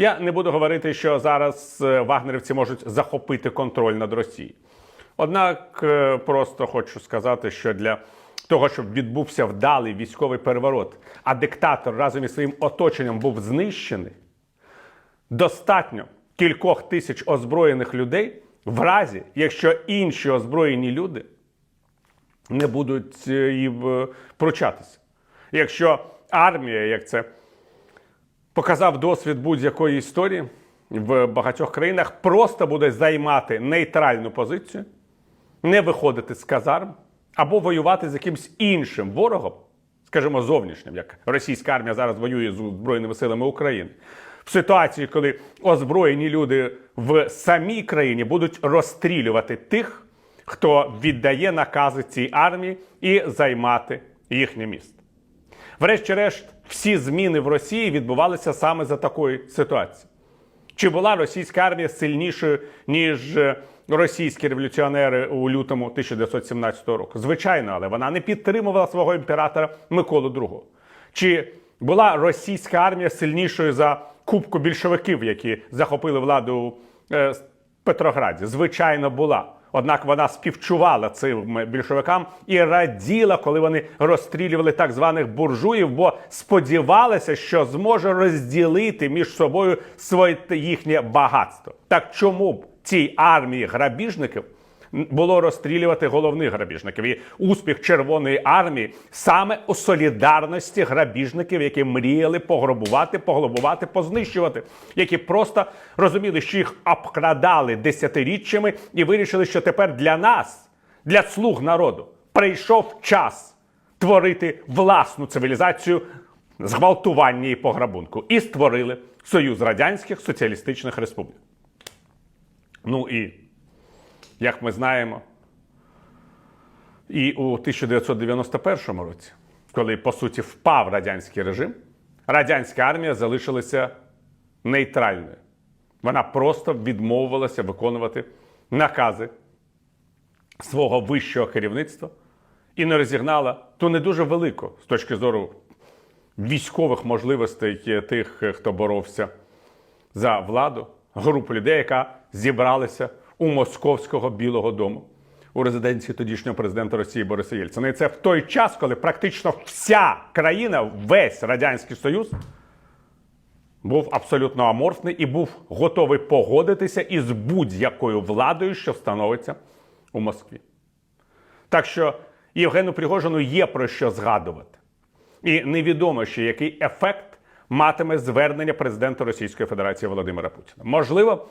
Я не буду говорити, що зараз е, вагнерівці можуть захопити контроль над Росією. Однак е, просто хочу сказати, що для того, щоб відбувся вдалий військовий переворот, а диктатор разом із своїм оточенням був знищений, достатньо кількох тисяч озброєних людей, в разі, якщо інші озброєні люди не будуть е, їм пручатися. Якщо армія, як це показав досвід будь-якої історії в багатьох країнах, просто буде займати нейтральну позицію, не виходити з казарм або воювати з якимсь іншим ворогом, скажімо, зовнішнім, як російська армія зараз воює з Збройними силами України. В ситуації, коли озброєні люди в самій країні будуть розстрілювати тих, хто віддає накази цій армії і займати їхнє місто. Врешті-решт, всі зміни в Росії відбувалися саме за такої ситуації. Чи була російська армія сильнішою, ніж е, російські революціонери у лютому 1917 року? Звичайно, але вона не підтримувала свого імператора Миколу II. Чи була російська армія сильнішою за кубку більшовиків, які захопили владу у е, Петрограді? Звичайно, була. Однак вона співчувала цим більшовикам і раділа, коли вони розстрілювали так званих буржуїв, бо сподівалася, що зможе розділити між собою своє їхнє багатство. Так чому б цій армії грабіжників було розстрілювати головних грабіжників? І успіх Червоної армії саме у солідарності грабіжників, які мріяли пограбувати, поглобувати, познищувати, які просто розуміли, що їх обкрадали десятиріччями, і вирішили, що тепер для нас, для слуг народу, прийшов час творити власну цивілізацію зґвалтування і пограбунку. І створили Союз Радянських Соціалістичних Республік. Ну і як ми знаємо, і у 1991 році, коли по суті впав радянський режим, радянська армія залишилася нейтральною. Вона просто відмовилася виконувати накази свого вищого керівництва і не розігнала ту не дуже велику з точки зору військових можливостей тих, хто боровся за владу, групу людей, яка зібралася у Московського Білого Дому у резиденції тодішнього президента Росії Бориса Єльцина. І це в той час, коли практично вся країна, весь Радянський Союз, був абсолютно аморфний і був готовий погодитися із будь-якою владою, що встановиться у Москві. Так що Євгену Пригожину є про що згадувати. І невідомо ще який ефект матиме звернення президента Російської Федерації Володимира Путіна. Можливо,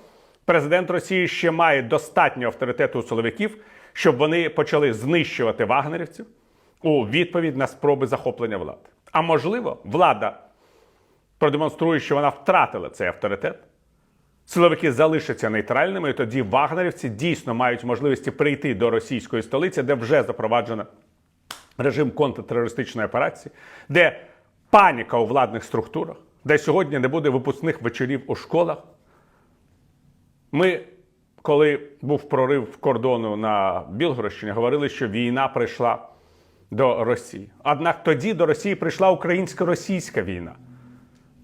президент Росії ще має достатньо авторитету у силовиків, щоб вони почали знищувати вагнерівців у відповідь на спроби захоплення влади. А можливо, влада продемонструє, що вона втратила цей авторитет. Силовики залишаться нейтральними, і тоді вагнерівці дійсно мають можливості прийти до російської столиці, де вже запроваджено режим контртерористичної операції, де паніка у владних структурах, де сьогодні не буде випускних вечорів у школах. Ми, коли був прорив кордону на Білгородщині, говорили, що війна прийшла до Росії. Однак тоді до Росії прийшла українсько-російська війна.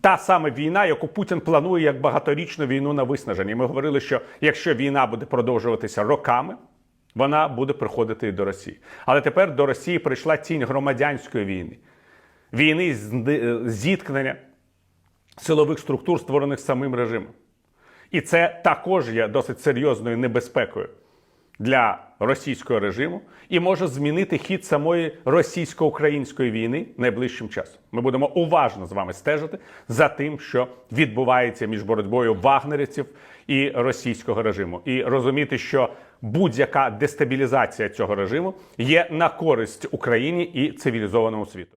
Та саме війна, яку Путін планує як багаторічну війну на виснаження. І Ми говорили, що якщо війна буде продовжуватися роками, вона буде приходити і до Росії. Але тепер до Росії прийшла тінь громадянської війни, війни зіткнення силових структур, створених самим режимом. І це також є досить серйозною небезпекою для російського режиму і може змінити хід самої російсько-української війни найближчим часом. Ми будемо уважно з вами стежити за тим, що відбувається між боротьбою вагнерівців і російського режиму, і розуміти, що будь-яка дестабілізація цього режиму є на користь Україні і цивілізованому світу.